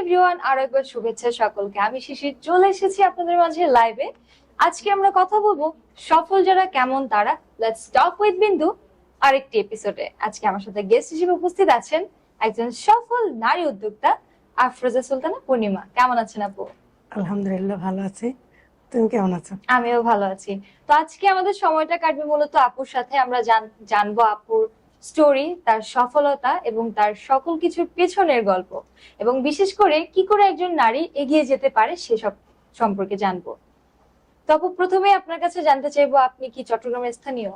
Everyone আরও একবার শুভেচ্ছা সকলকে। আমি শিশির চলে এসেছি আপনাদের মাঝে লাইভে আজকে আমরা কথা বলব সফল যারা কেমন তারা। লেটস টক উইথ বিন্দু আরেকটি এপিসোডে আজকে আমার সাথে গেস্ট হিসেবে উপস্থিত আছেন একজন সফল নারী উদ্যোক্তা আফরোজা সুলতানা পূর্ণিমা। কেমন আছেন আপু? আলহামদুলিল্লাহ ভালো আছি। তুমি কেমন আছো? আমিও ভালো আছি। তো আজকে আমাদের সময়টা কাটবে মূলত আপুর সাথে। আমরা জানব আপুর স্টোরি তার সফলতা এবং তার সকল কিছুর পেছনের গল্প এবং বিশেষ করে কি করে একজন নারী এগিয়ে যেতে পারে সেসব সম্পর্কে জানব। তো আপু প্রথমে আপনার কাছে জানতে চাইব আপনি কি চট্টগ্রামের স্থানীয়?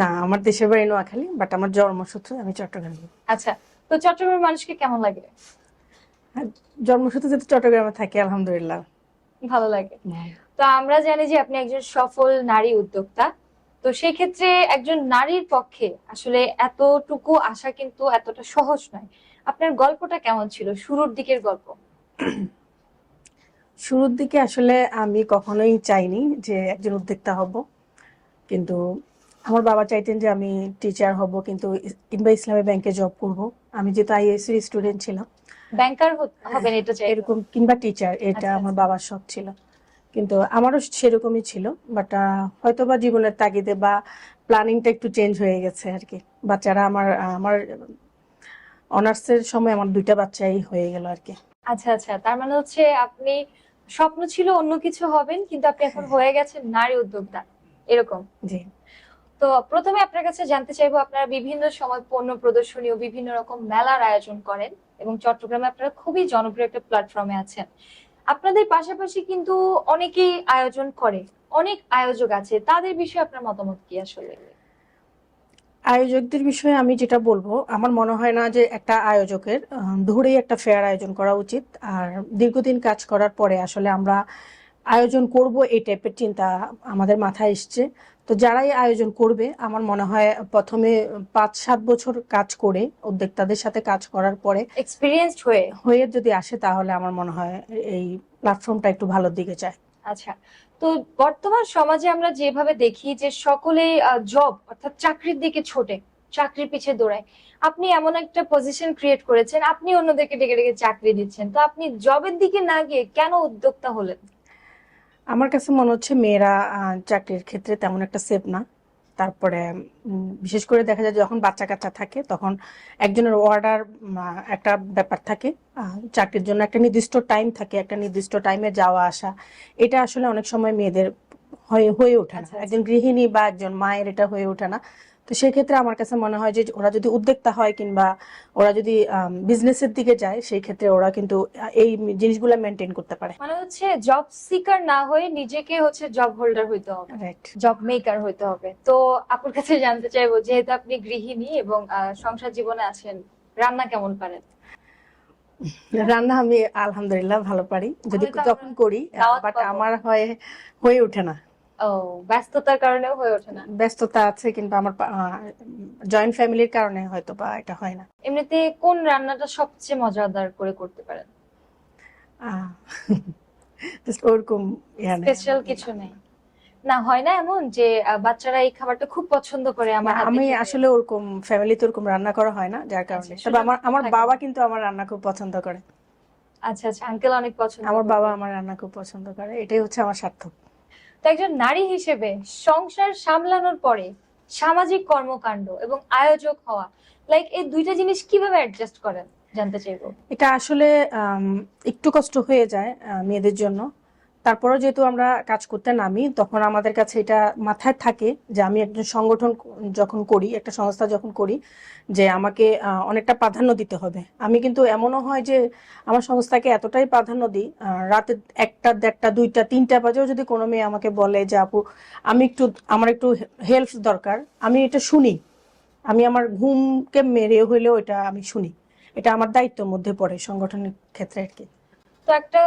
না আমার দেশের বাড়ি নোয়াখালী বাট আমার জন্মসূত্রে আমি চট্টগ্রামে। আচ্ছা তো চট্টগ্রামের মানুষকে কেমন লাগে? জন্মসূত্রে যেহেতু চট্টগ্রামে থাকি আলহামদুলিল্লাহ। ভালো লাগে। তো আমরা জানি যে আপনি একজন সফল নারী উদ্যোক্তা। তো সেই ক্ষেত্রে একজন নারীর পক্ষে আসলে এতটুকু আসা কিন্তু এতটা সহজ নয়। আপনার গল্পটা কেমন ছিল? শুরুর দিকের গল্প। শুরুর দিকে আসলে আমি কখনোই চাইনি যে একজন উদ্যোক্তা হব। কিন্তু আমার বাবা চাইতেন যে আমি টিচার হব কিন্তু কিংবা ইসলামী ব্যাংকে জব করব। আমি যেহেতু আইএসসি স্টুডেন্ট ছিলাম। ব্যাংকার হবেন এটা চাই এরকম কিংবা টিচার এটা আচ্ছা, আমার বাবার শখ ছিল। কিন্তু আমারও সেরকমই ছিল বাট হয়তো বা জীবনের তাগিদে বা প্ল্যানিংটা একটু চেঞ্জ হয়ে গেছে আর কি। বাচ্চারা আমার আমার অনার্সের সময় আমার দুইটা বাচ্চাই হয়ে গেল আর কি। আচ্ছা আচ্ছা তার মানে হচ্ছে আপনি স্বপ্ন ছিল অন্য কিছু হবেন কিন্তু আপনি এখন হয়ে। গেছেন নারী উদ্যোক্তা এরকম? জি। তো প্রথমে আপনার কাছে জানতে চাইব আপনারা বিভিন্ন সময় পণ্য প্রদর্শনী ও বিভিন্ন রকম মেলার আয়োজন করেন এবং চট্টগ্রামে আপনারা খুবই জনপ্রিয় একটা প্ল্যাটফর্মে আছেন। আপনাদের পাশাপাশি কিন্তু অনেকেই আয়োজন করে, অনেক আয়োজক আছে। তাদের বিষয়ে আপনার মতামত কি আসলে? আয়োজকদের বিষয়ে আমি যেটা বলব, আমার মনে হয় না যে একটা আয়োজকের ধরেই একটা ফেয়ার আয়োজন করা উচিত। আর দীর্ঘদিন কাজ করার পরে আসলে আমরা আয়োজন করব এই টাইপের চিন্তা আমাদের মাথায় এসছে। তো যারাই আয়োজন করবে আমার মনে হয় প্রথমে পাঁচ সাত বছর কাজ করে উদ্যোক্তাদের সাথে কাজ করার পরে এক্সপিরিয়েন্সড হয়ে। হয়ে যদি আসে তাহলে আমার মনে হয় এই প্ল্যাটফর্মটা একটু ভালোর দিকে যায়। আচ্ছা। তো বর্তমান সমাজে আমরা যেভাবে দেখি যে সকলে জব অর্থাৎ চাকরির দিকে ছোটে চাকরির পিছে দৌড়ায় আপনি এমন একটা পজিশন ক্রিয়েট করেছেন আপনি অন্যদেরকে ডেকে ডেকে চাকরি দিচ্ছেন। তো আপনি জবের দিকে না গিয়ে কেন উদ্যোক্তা হলেন? আমার কাছে মনে হচ্ছে মেয়েরা চাকরির ক্ষেত্রে তেমন একটা সেফ না। তারপরে বিশেষ করে দেখা যায় যখন বাচ্চা কাচ্চা থাকে তখন একজনের অর্ডার একটা ব্যাপার থাকে চাকরির জন্য একটা নির্দিষ্ট টাইম থাকে একটা নির্দিষ্ট টাইমে যাওয়া আসা। এটা আসলে অনেক সময় মেয়েদের হয়ে হয়ে ওঠে না। আচ্ছা, আচ্ছা। একজন গৃহিণী বা একজন মায়ের এটা হয়ে ওঠে না। তো সেক্ষেত্রে আমার কাছে মনে হয় যে ওরা যদি উদ্যোক্তা হয় কিংবা ওরা যদি বিজনেসের দিকে যায় সেই ক্ষেত্রে ওরা কিন্তু এই জিনিসগুলো মেনটেন করতে পারে। মানে হচ্ছে জব সিকার না হয়ে নিজেকে হচ্ছে জব হোল্ডার হইতে হবে। রাইট জব মেকার হইতে হবে। তো আপুর কাছে জানতে চাইব যেহেতু আপনি গৃহিণী এবং সংসার জীবনে আছেন রান্না কেমন পারেন? রান্না আমি আলহামদুলিল্লাহ ভালো পারি। যদি তাহলে তো যখন করি বাট আমার হয় হয়ে ওঠে না। ও ব্যস্ততার কারণেও হয়ে ওঠে না। ব্যস্ততা আছে কিন্তু আমার জয়েন্ট ফ্যামিলির কারণে হয়তো বা এটা হয় না। এমনিতে কোন রান্নাটা সবচেয়ে মজাদার করে করতে পারেন? আহ, ওরকম স্পেশাল কিছু নেই। না হয় না এমন যে বাচ্চারা এই খাবারটা খুব পছন্দ করে আমার আমি আসলে ওরকম ফ্যামিলিতে ওরকম রান্না করা হয় না যার কারণে। আচ্ছা, তবে আমার আমার বাবা কিন্তু আমার রান্না খুব পছন্দ করে। আচ্ছা আচ্ছা আঙ্কেল অনেক পছন্দ আমার বাবা আমার রান্না খুব পছন্দ করে। এটাই হচ্ছে আমার সার্থক। তো একজন নারী হিসেবে সংসার সামলানোর পরে সামাজিক কর্মকাণ্ড এবং আয়োজক হওয়া লাইক এই দুইটা জিনিস কীভাবে অ্যাডজাস্ট করেন? জানতে চাইব। এটা আসলে একটু কষ্ট হয়ে যায় মেয়েদের জন্য। তারপরেও যেহেতু আমরা কাজ করতে নামি, তখন আমাদের কাছে এটা মাথায় থাকে যে আমি একজন সংগঠন যখন করি, একটা সংস্থা যখন করি, যে আমাকে অনেকটা প্রাধান্য দিতে হবে। আমি কিন্তু এমনও হয় যে আমার সংস্থাকে এতটাই প্রাধান্য দিই রাতে একটা, দেড়টা, দুইটা, তিনটা বাজেও যদি কোনো মেয়ে আমাকে বলে যে, আপু, আমি একটু, আমার একটু হেল্প দরকার, আমি এটা শুনি। আমি আমার ঘুমকে মেরে হইলেও এটা আমি শুনি। এটা আমার দায়িত্বের মধ্যে পড়ে সংগঠনের ক্ষেত্রে আর কি। তো একটা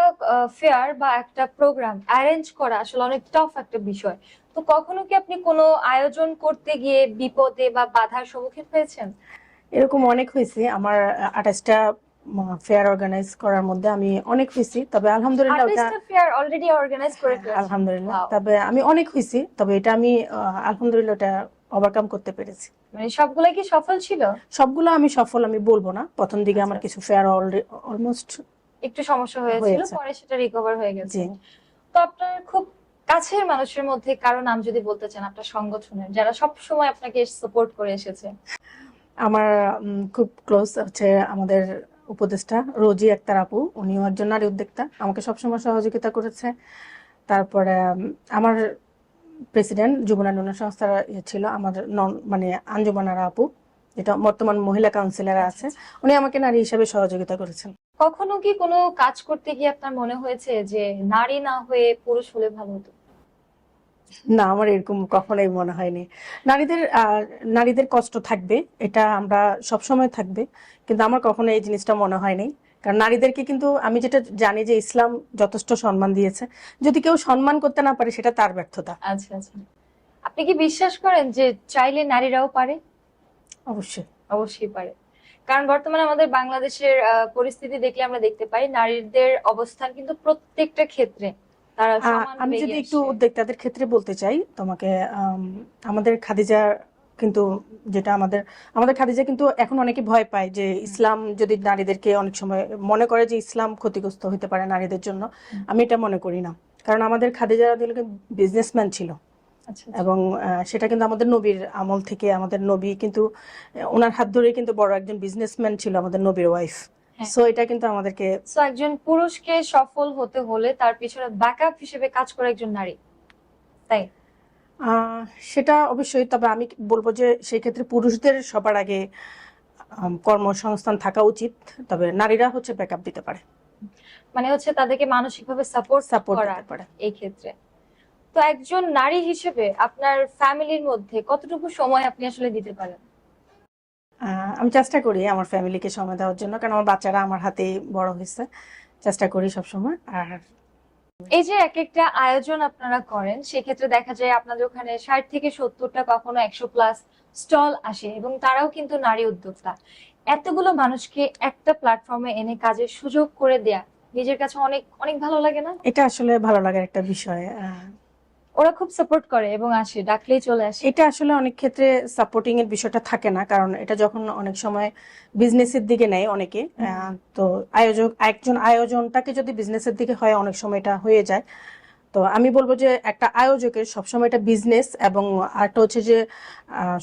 ফেয়ার বা একটা প্রোগ্রাম অ্যারেঞ্জ করা আসলে অনেক টাফ একটা বিষয়। তো কখনো কি আপনি কোনো আয়োজন করতে গিয়ে বিপদে বা বাধার সম্মুখীন হয়েছেন? এরকম অনেক হয়েছে। আমার আঠাশটা ফেয়ার অর্গানাইজ করার মধ্যে আমি অনেক হয়েছি। তবে আলহামদুলিল্লাহ ওটা ফেয়ার অলরেডি অর্গানাইজ করে আলহামদুলিল্লাহ। তবে আমি অনেক হয়েছি। তবে এটা আমি আলহামদুলিল্লাহ ওটা ওভারকাম করতে পেরেছি। মানে সবগুলাই কি সফল ছিল? সবগুলো আমি সফল আমি বলব না। প্রথম দিকে আমার আচ্ছা। কিছু ফেয়ার অলমোস্ট একটু সমস্যা হয়েছিল হয়েছে। পরে সেটা রিকভার হয়ে গেছে। তো আপনার খুব কাছের মানুষের মধ্যে কারও নাম যদি বলতে চান আপনার সংগঠনের যারা সব সময় আপনাকে সাপোর্ট করে এসেছে? আমার খুব ক্লোজ হচ্ছে আমাদের উপদেষ্টা রোজি আক্তার আপু। উনিও একজন নারী উদ্যোক্তা আমাকে সবসময় সহযোগিতা করেছে। তারপরে আমার প্রেসিডেন্ট যুবনায়ন সংস্থার ইয়ে ছিল আমার নন মানে আঞ্জুমানারা আপু যেটা বর্তমান মহিলা কাউন্সিলর আছে। উনি আমাকে নারী হিসেবে সহযোগিতা করেছেন। কখনো কি কোনো কাজ করতে গিয়ে আপনার মনে হয়েছে যে নারী না হয়ে পুরুষ হলে ভালো হতো? না আমার এরকম কখনোই মনে হয়নি। নারীদের নারীদের কষ্ট থাকবে এটা আমরা সব সময় থাকবে কিন্তু আমার কখনো এই জিনিসটা মনে হয়নি। কারণ নারীদেরকে কিন্তু আমি যেটা জানি যে ইসলাম যথেষ্ট সম্মান দিয়েছে। যদি কেউ সম্মান করতে না পারে সেটা তার ব্যর্থতা। আচ্ছা আচ্ছা। আপনি কি বিশ্বাস করেন যে চাইলে নারীরাও পারে? অবশ্যই। অবশ্যই পারে। কারণ বর্তমানে আমাদের বাংলাদেশের পরিস্থিতি দেখলে আমরা দেখতে পাই নারীদের অবস্থান কিন্তু প্রত্যেকটা ক্ষেত্রে তারা আমি যদি একটু। উদ্যোক্তাদের ক্ষেত্রে বলতে চাই তোমাকে আম, আমাদের খাদিজা কিন্তু যেটা আমাদের আমাদের খাদিজা কিন্তু এখন অনেকে ভয় পায় যে ইসলাম যদি নারীদেরকে অনেক সময় মনে করে যে ইসলাম ক্ষতিগ্রস্ত হতে পারে নারীদের জন্য আমি এটা মনে করি না কারণ আমাদের খাদিজা বিজনেসম্যান ছিল। এবং সেটা কিন্তু আমাদের নবীর আমল থেকে আমাদের নবী কিন্তু ওনার হাত ধরে কিন্তু বড় একজন বিজনেসম্যান ছিল আমাদের নবীর ওয়াইফ হ্যাঁ। সো এটা কিন্তু আমাদেরকে একজন পুরুষকে সফল হতে হলে তার পিছনে ব্যাকআপ হিসেবে কাজ করে একজন নারী। তাই? সেটা অবশ্যই তবে আমি বলব যে সেই ক্ষেত্রে পুরুষদের সবার আগে কর্মসংস্থান থাকা উচিত তবে নারীরা হচ্ছে ব্যাকআপ দিতে পারে। মানে হচ্ছে তাদেরকে মানসিকভাবে সাপোর্ট সাপোর্ট করা এই ক্ষেত্রে। তো একজন নারী হিসেবে আপনার ফ্যামিলির মধ্যে কতটুকু সময় আপনি আসলে দিতে পারেন? আমি চেষ্টা করি আমার ফ্যামিলিকে সময় দেওয়ার জন্য কারণ আমার বাচ্চারা আমার হাতে বড় হয়েছে। চেষ্টা করি সবসময় আর এই যে এক একটা আয়োজন আপনারা করেন সেক্ষেত্রে দেখা যায় আপনাদের ওখানে ষাট থেকে সত্তরটা কখনো একশো প্লাস স্টল আসে এবং তারাও কিন্তু নারী উদ্যোক্তা। এতগুলো মানুষকে একটা প্ল্যাটফর্মে এনে কাজের সুযোগ করে দেয়া নিজের কাছে অনেক অনেক ভালো লাগে না? এটা আসলে ভালো লাগার একটা বিষয় ওরা খুব সাপোর্ট করে এবং আসে ডাকলেই চলে আসে। এটা আসলে অনেক ক্ষেত্রে সাপোর্টিং এর বিষয়টা থাকে না কারণ এটা যখন অনেক সময় বিজনেসের দিকে নেয় অনেকে তো আয়োজক একজন আয়োজনটাকে যদি বিজনেসের দিকে হয় অনেক সময় এটা হয়ে যায়। তো আমি বলব যে একটা আয়োজকের সবসময় এটা বিজনেস এবং আরেকটা হচ্ছে যে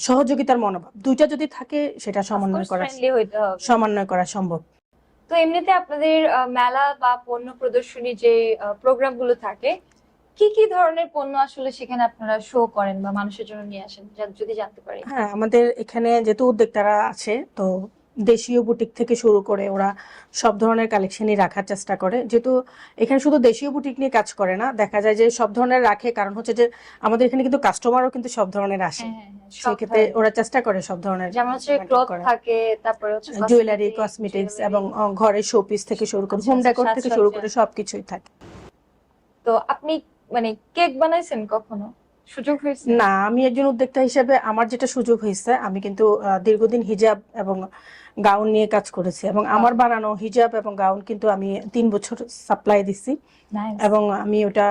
সহযোগিতার মনোভাব। দুইটা যদি থাকে সেটা সমন্বয় করা সমন্বয় করা সম্ভব। তো এমনিতে আপনাদের মেলা বা পণ্য প্রদর্শনী যে প্রোগ্রামগুলো থাকে কি কি ধরনের পণ্য আসলে সেখানে আপনারা শো করেন বা মানুষের জন্য নিয়ে আসেন? যদি জানতে পারি। হ্যাঁ আমাদের এখানে যেহেতু উদ্যোক্তারা আছে তো দেশীয় বুটিক থেকে শুরু করে ওরা সব ধরনের কালেকশনই রাখার চেষ্টা করে। যেহেতু এখানে শুধু দেশীয় বুটিক নিয়ে কাজ করে না দেখা যায় যে সব ধরনের রাখে। কারণ হচ্ছে যে আমাদের এখানে কিন্তু কাস্টমারও কিন্তু সব ধরনের আসে। হ্যাঁ হ্যাঁ হ্যাঁ, সেক্ষেত্রে ওরা চেষ্টা করে সব ধরনের যেমন হচ্ছে maintain ক্লথ থাকে তারপরে হচ্ছে জুয়েলারি কসমেটিক্স এবং ঘরের শোপিস থেকে শুরু করে আচ্ছা, হোম আচ্ছা, ডেকোর থেকে শুরু করে সবকিছুই থাকে। তো আপনি মানে কেক বানাইছেন কখনো? সুযোগ হয়েছে? না আমি একজন উদ্যোক্তা হিসেবে আমার যেটা সুযোগ হয়েছে আমি কিন্তু দীর্ঘদিন হিজাব এবং গাউন নিয়ে কাজ করেছি এবং আমার বানানো হিজাব এবং গাউন কিন্তু আমি তিন বছর সাপ্লাই দিছি এবং আমি ওটা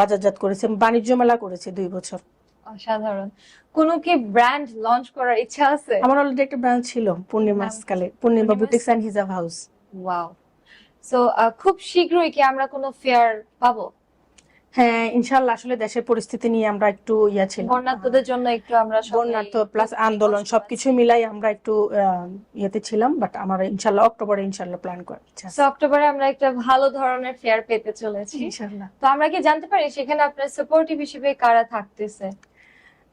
বাজারজাত করেছি বাণিজ্য মেলা করেছি দুই বছর। অসাধারণ। কোনো কি ব্র্যান্ড লঞ্চ করার ইচ্ছা আছে? আমার অলরেডি একটা ব্র্যান্ড ছিল পূর্ণিমা নাম কি? কালে Purnima boutiques and hijab house wow so খুব শীঘ্রই কি আমরা কোনো ফেয়ার পাবো? হ্যাঁ ইনশাল্লাহ আসলে দেশের পরিস্থিতি নিয়ে আমরা একটু ইয়া ছিল বন্যার্থদের জন্য একটু আমরা বন্যার্থ প্লাস আন্দোলন সবকিছু মিলাই আমরা একটু ইয়েতে ছিলাম বাট আমার ইনশাল্লাহ অক্টোবরে ইনশাল্লাহ প্ল্যান করার ইচ্ছা অক্টোবরে আমরা একটা ভালো ধরনের ফেয়ার পেতে চলেছি। ইনশাল্লাহ তো আমরা কি জানতে পারি সেখানে আপনার সাপোর্টিভ হিসেবে কারা থাকতেছে?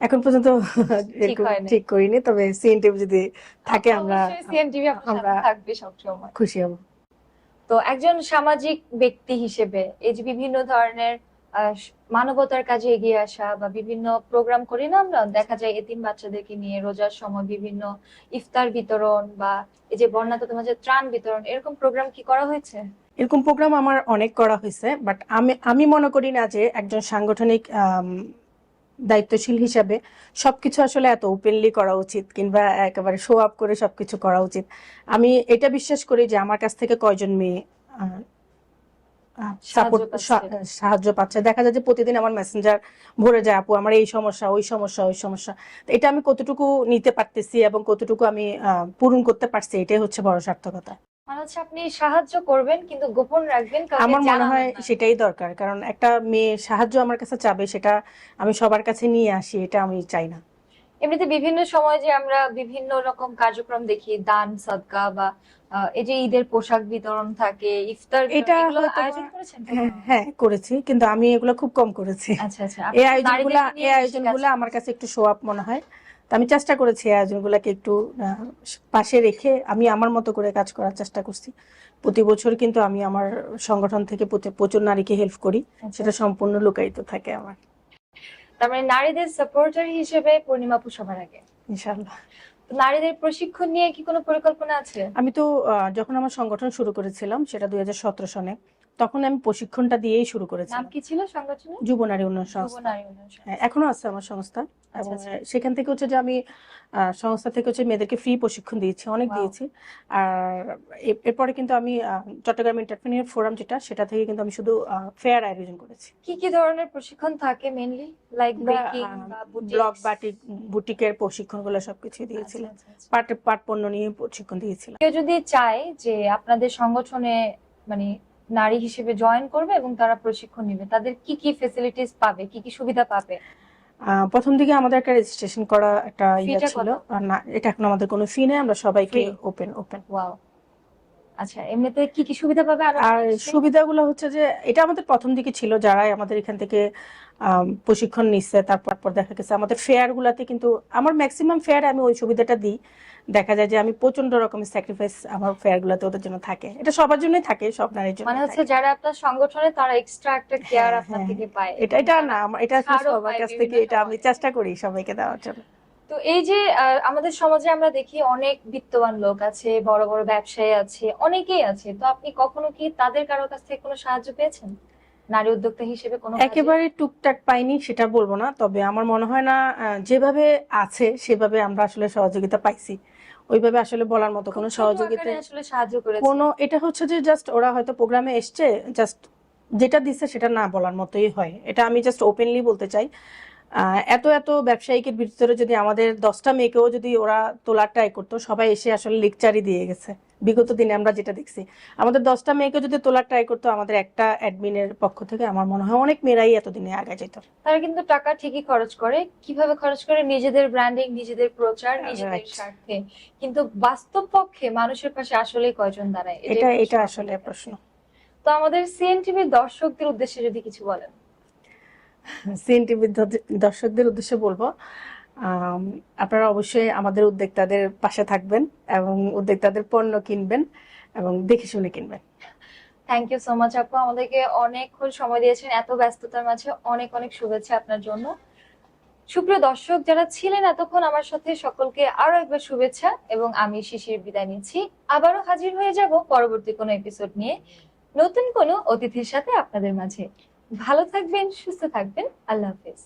এখন পর্যন্ত ঠিক করিনি তবে সিএনটিভি যদি থাকে আমরা সিএনটিভি আমরা- থাকবে সবসময়। খুশি হব। তো একজন সামাজিক ব্যক্তি হিসেবে এই যে বিভিন্ন ধরনের মানবতার কাজে এগিয়ে আসা বা বিভিন্ন প্রোগ্রাম করি না আমরা, দেখা যায় এতিম বাচ্চাদেরকে নিয়ে রোজার সময় বিভিন্ন ইফতার বিতরণ বা এই যে বন্যাতদের মাঝে ত্রাণ বিতরণ, এরকম প্রোগ্রাম কি করা হয়েছে? এরকম প্রোগ্রাম আমার অনেক করা হয়েছে বাট আমি আমি মনে করি না যে একজন সাংগঠনিক দায়িত্বশীল হিসাবে সবকিছু আসলে এত ওপেনলি করা উচিত কিংবা একেবারে শো আপ করে সবকিছু করা উচিত। আমি এটা বিশ্বাস করি যে আমার কাছ থেকে কয়জন মেয়ে সাপোর্ট সাহায্য পাচ্ছে। দেখা যায় যে প্রতিদিন আমার মেসেঞ্জার ভরে যায় আপু আমার এই সমস্যা ওই সমস্যা ওই সমস্যা। এটা আমি কতটুকু নিতে পারতেছি এবং কতটুকু আমি পূরণ করতে পারছি এটাই হচ্ছে বড় সার্থকতা। মানে হচ্ছে আপনি সাহায্য করবেন কিন্তু গোপন রাখবেন আমার মনে হয় সেটাই দরকার কারণ একটা মেয়ে সাহায্য আমার কাছে চাবে সেটা আমি সবার কাছে নিয়ে আসি এটা আমি চাই না। এমনিতে বিভিন্ন সময় যে আমরা বিভিন্ন রকম কার্যক্রম দেখি দান সদকা বা এই যে ঈদের পোশাক বিতরণ থাকে ইফতার এটা আয়োজন করেছেন হ্যাঁ হ্যাঁ করেছি কিন্তু আমি এগুলো খুব কম করেছি। আচ্ছা আচ্ছা এই আয়োজনগুলা এই আয়োজনগুলা আমার কাছে একটু শো আপ মনে হয়। তো আমি চেষ্টা করেছি আয়োজনগুলোকে একটু পাশে রেখে আমি আমার মতো করে কাজ করার চেষ্টা করছি। প্রতি বছর কিন্তু আমি আমার সংগঠন থেকে প্রতি- প্রচুর নারীকে হেল্প করি আচ্ছা। সেটা সম্পূর্ণ লুকায়িত থাকে আমার। তার মানে নারীদের সাপোর্টার হিসেবে পূর্ণিমাপু সবার আগে। ইনশাল্লাহ নারীদের প্রশিক্ষণ নিয়ে কি কোনো পরিকল্পনা আছে? আমি তো আহ, যখন আমার সংগঠন শুরু করেছিলাম সেটা দুই হাজার সতেরো সনে। তখন আমি প্রশিক্ষণটা দিয়েই শুরু করেছি। নাম কি ছিল সংগঠনের? যুব নারী উন্নয়ন সংস্থা। হ্যাঁ, এখনও আছে আমার সংস্থা। আচ্ছা, এবং আচ্ছা। সেখান থেকে হচ্ছে যে আমি সংস্থা থেকে হচ্ছে মেয়েদেরকে ফ্রি প্রশিক্ষণ দিয়েছি অনেক দিয়েছি। আর এরপরে কিন্তু আমি চট্টগ্রাম এন্টারপ্রেনিয়ার ফোরাম যেটা সেটা থেকে কিন্তু আমি শুধু ফেয়ার আয়োজন করেছি। কি কি ধরনের প্রশিক্ষণ থাকে মেইনলি লাইক বেকিং বা ব্লগ বাটিক বুটিকের প্রশিক্ষণগুলো সবকিছু দিয়েছিলাম। পাট পাট পণ্য নিয়ে প্রশিক্ষণ দিয়েছিলাম। কেউ যদি চায় যে আপনাদের সংগঠনে মানে নারী হিসেবে জয়েন করবে এবং তারা প্রশিক্ষণ নেবে। তাদের কি কি ফেসিলিটিস পাবে কি কি সুবিধা পাবে? প্রথম দিকে আমাদের একটা রেজিস্ট্রেশন করা একটা ইয়ে ছিল। না এটা এখন আমাদের কোনো ফি নেই আমরা সবাইকে ওপেন ওপেন ওয়াও আচ্ছা এমনিতে কি কি সুবিধা পাবে আরও? সুবিধাগুলো হচ্ছে যে এটা আমাদের প্রথম দিকে ছিল যারাই আমাদের এখান থেকে প্রশিক্ষণ নিচ্ছে তারপর দেখা গেছে। আমাদের ফেয়ার গুলাতে কিন্তু আমার ম্যাক্সিমাম ফেয়ার আমি ওই সুবিধাটা দিই। দেখা যায় যে আমি প্রচণ্ড রকমের স্যাক্রিফাইস আমার ফেয়ার গুলাতে ওদের জন্য থাকে। এটা সবার জন্যই থাকে সব নারীর জন্য মানে হচ্ছে যারা আপনার সংগঠনে তারা এক্সট্রা একটা কেয়ার হ্যাঁ, আপনার হ্যাঁ। থেকে পায়। এটা এটা না এটা সবার কাছ থেকে এটা আমি চেষ্টা করি সবাইকে দেওয়ার জন্য। তো এই যে আমাদের সমাজে আমরা দেখি অনেক বিত্তবান লোক আছে বড় বড় ব্যবসায়ী আছে অনেকেই আছে। তো আপনি কখনো কি তাদের কারোর কাছ থেকে কোনো সাহায্য পেয়েছেন? নারী উদ্যোক্তা হিসেবে কোনো একেবারে টুকটাক পাইনি সেটা বলব না। তবে আমার মনে হয় না যেভাবে আছে সেভাবে আমরা আসলে সহযোগিতা পাইছি। ওইভাবে আসলে বলার মতো কোনো সহযোগিতা আসলে সাহায্য করে কোনো এটা হচ্ছে যে জাস্ট ওরা হয়তো প্রোগ্রামে এসছে জাস্ট যেটা দিচ্ছে সেটা না বলার মতোই হয়। এটা আমি জাস্ট ওপেনলি বলতে চাই। আহ, এত এত ব্যবসায়িকের ভিতরে যদি আমাদের দশটা মেয়েকেও যদি ওরা তোলার ট্রাই করতো সবাই এসে আসলে লেকচারই দিয়ে গেছে। বিগত দিনে আমরা যেটা দেখছি আমাদের দশটা মেয়েকে যদি তোলার ট্রাই করতো আমাদের একটা অ্যাডমিনের পক্ষ থেকে আমার মনে হয় অনেক মেয়েরাই এতদিনে আগে যেত তারা কিন্তু টাকা ঠিকই খরচ করে। কীভাবে খরচ করে? নিজেদের ব্র্যান্ডিং নিজেদের প্রচার নিজেদের স্বার্থে। কিন্তু বাস্তব পক্ষে মানুষের পাশে আসলেই কয়জন দাঁড়ায় এটা এটা আসলে প্রশ্ন। তো আমাদের সিএনটিভির দর্শকদের উদ্দেশ্যে যদি কিছু বলেন। সিএন টিভির দর্শকদের উদ্দেশ্যে বলব আপনারা অবশ্যই আমাদের উদ্যোক্তাদের পাশে থাকবেন এবং উদ্যোক্তাদের পণ্য কিনবেন এবং দেখে শুনে কিনবেন। থ্যাংক ইউ সো মাচ আপু। আমাদেরকে অনেকক্ষণ সময় দিয়েছেন এত ব্যস্ততার মাঝে। অনেক অনেক শুভেচ্ছা আপনার জন্য। সুপ্রিয় দর্শক, যারা ছিলেন এতক্ষণ আমার সাথে, সকলকে আরও একবার শুভেচ্ছা এবং আমি শিশির বিদায় নিচ্ছি। আবারও হাজির হয়ে যাব পরবর্তী কোনো এপিসোড নিয়ে। নতুন কোনো অতিথির সাথে আপনাদের মাঝে। ভালো থাকবেন, সুস্থ থাকবেন। আল্লাহ হাফেজ।